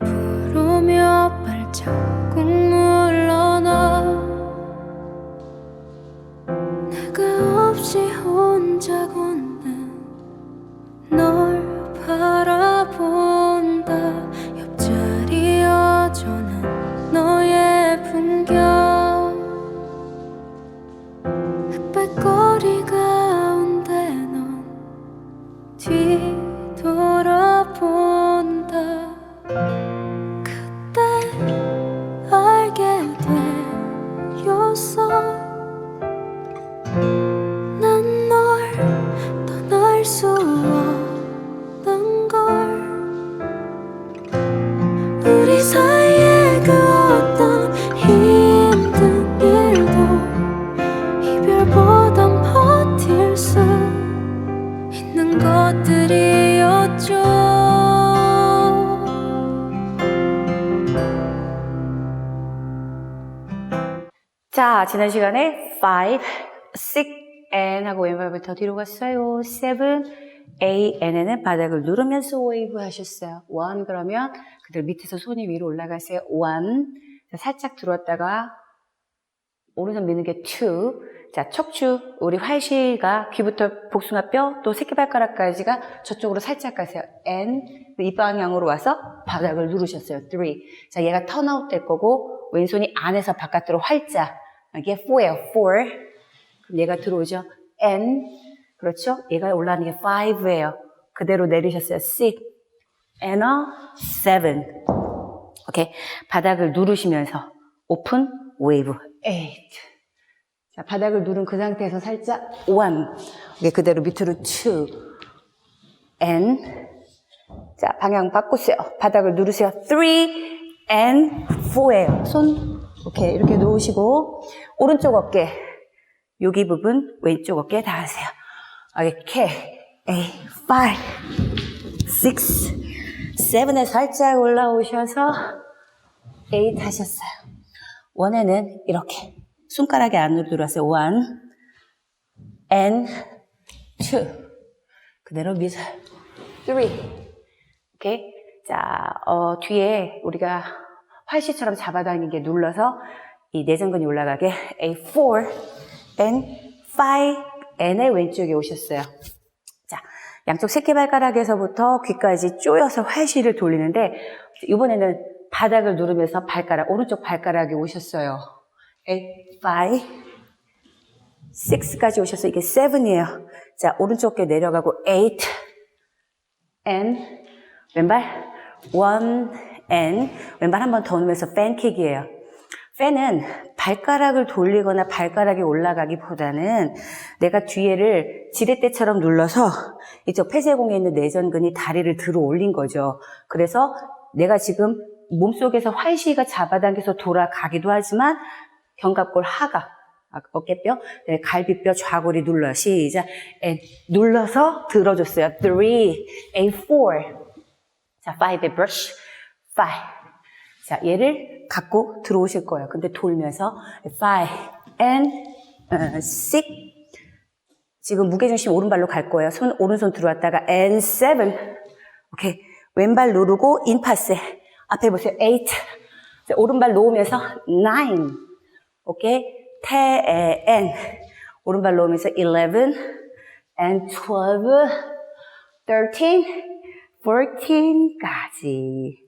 hmm 자, 지난 시간에 5, 6, and 하고 왼발부터 뒤로 갔어요. 7, 8, and에는 바닥을 누르면서 웨이브 하셨어요. 1 그러면 그대로 밑에서 손이 위로 올라가세요. 1. 자, 살짝 들어왔다가 오른손 미는 게 2. 자, 척추, 우리 활시가 귀부터 복숭아뼈, 또 새끼발가락까지가 저쪽으로 살짝 가세요. N, 이 방향으로 와서 바닥을 누르셨어요. 3. 자, 얘가 턴아웃 될 거고, 왼손이 안에서 바깥으로 활짝. 이게 4예요. 4. 그럼 얘가 들어오죠. N, 그렇죠? 얘가 올라가는 게 5예요. 그대로 내리셨어요. 6, and a 7. 오케이. 바닥을 누르시면서 오픈, 웨이브, 8. 자, 바닥을 누른 그 상태에서 살짝 1. 이게 그대로 밑으로 2. and. 자, 방향 바꾸세요. 바닥을 누르세요. 3 and 4예요. 손 오케이 이렇게 놓으시고 오른쪽 어깨 여기 부분 왼쪽 어깨 닿으세요. 오케이. 8, 5, 6, 7에 살짝 올라오셔서 8 하셨어요. 원에는 이렇게 손가락이 안으로 들어왔어요. 1 and 2 그대로 미소 3 오케이 자 어, 뒤에 우리가 활시처럼 잡아당긴 게 눌러서 이 내전근이 올라가게 A 4 and 5 N의 왼쪽에 오셨어요. 자 양쪽 새끼발가락에서부터 귀까지 쪼여서 활시를 돌리는데 이번에는 바닥을 누르면서 발가락 오른쪽 발가락에 오셨어요. A 5 6까지 오셔서 이게 7이에요. 자, 오른쪽 게 내려가고 8 and 왼발 1 and 왼발 한 번더 넣으면서 팬킥이에요. 팬은 발가락을 돌리거나 발가락이 올라가기보다는 내가 뒤에를 지렛대처럼 눌러서 이쪽 폐쇄공에 있는 내전근이 다리를 들어 올린 거죠. 그래서 내가 지금 몸속에서 활시가 잡아당겨서 돌아가기도 하지만 견갑골 하가 아, 어깨뼈, 네, 갈비뼈, 좌골이 눌러. 시작. And 눌러서 들어줬어요. 3, A, 4. 자, 5에 brush. 5. 자, 얘를 갖고 들어오실 거예요. 근데 돌면서 5 and 6. 지금 무게중심 오른발로 갈 거예요. 손, 오른손 들어왔다가 and 7. 오케이. 왼발 누르고 인파스. 앞에 보세요. 8. 자, 오른발 놓으면서 9. 오케이. 10 and 오른발 놓으면서 11 and 12, 13, 14까지.